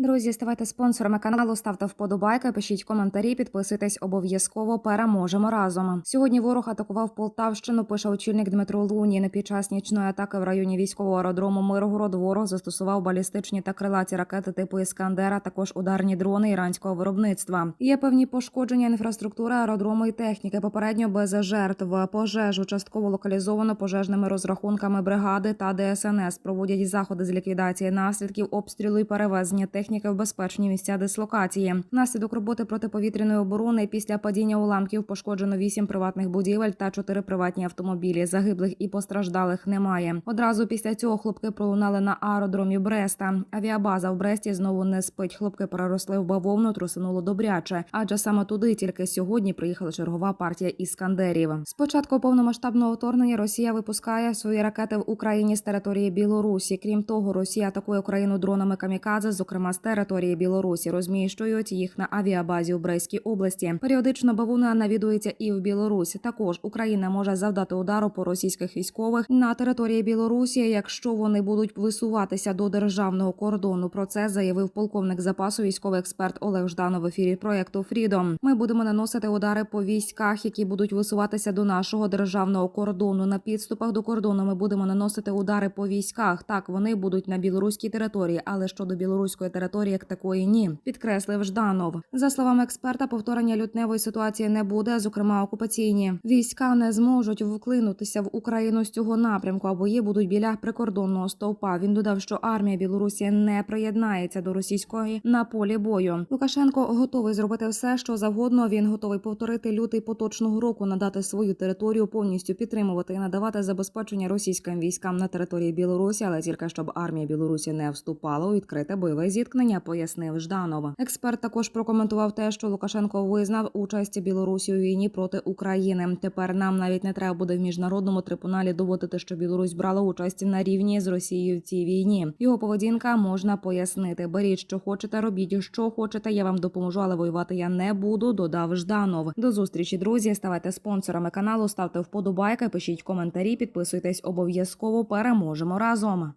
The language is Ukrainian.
Друзі, ставайте спонсорами каналу, ставте вподобайки, пишіть коментарі, підписуйтесь обов'язково. Переможемо разом. Сьогодні ворог атакував Полтавщину. Пише очільник Дмитро Лунін. Під час нічної атаки в районі військового аеродрому Миргород ворог застосував балістичні та крилаті ракети типу Іскандера, також ударні дрони іранського виробництва. Є певні пошкодження інфраструктури аеродрому і техніки. Попередньо без жертв пожежу частково локалізовано пожежними розрахунками бригади та ДСНС. Проводять заходи з ліквідації наслідків обстрілу і перевезення техніки в безпечні місця дислокації. Внаслідок роботи протиповітряної оборони після падіння уламків пошкоджено вісім приватних будівель та чотири приватні автомобілі. Загиблих і постраждалих немає. Одразу після цього хлопки пролунали на аеродромі Бреста. Авіабаза в Бресті знову не спить. Хлопки переросли в бавовну, трусинуло добряче. Адже саме туди тільки сьогодні приїхала чергова партія іскандерів. Спочатку повномасштабного вторгнення Росія випускає свої ракети в Україні з території Білорусі. Крім того, Росія атакує Україну дронами камікадзе, зокрема з території Білорусі, розміщують їх на авіабазі у Брейській області. Періодично бавуна навідується і в Білорусі. Також Україна може завдати удару по російських військових на території Білорусі, якщо вони будуть висуватися до державного кордону. Про це заявив полковник запасу військовий експерт Олег Жданов в ефірі проекту Фрідом. Ми будемо наносити удари по військах, які будуть висуватися до нашого державного кордону. На підступах до кордону ми будемо наносити удари по військах. Так вони будуть на білоруській території, але щодо білоруської території як такої ні, підкреслив Жданов. За словами експерта, повторення лютневої ситуації не буде, зокрема окупаційні війська не зможуть вклинутися в Україну з цього напрямку, а бої будуть біля прикордонного стовпа. Він додав, що армія Білорусі не приєднається до російської на полі бою. Лукашенко готовий зробити все, що завгодно. Він готовий повторити лютий поточного року, надати свою територію, повністю підтримувати і надавати забезпечення російським військам на території Білорусі, але тільки щоб армія Білорусі не вступала у відкрите бойове зіткнення, пояснив Жданов. Експерт також прокоментував те, що Лукашенко визнав участь Білорусі у війні проти України. Тепер нам навіть не треба буде в міжнародному трибуналі доводити, що Білорусь брала участь на рівні з Росією в цій війні. Його поведінка можна пояснити. Беріть, що хочете, робіть, що хочете. Я вам допоможу, але воювати я не буду. Додав Жданов. До зустрічі, друзі. Ставайте спонсорами каналу, ставте вподобайки, пишіть коментарі, підписуйтесь обов'язково. Переможемо разом.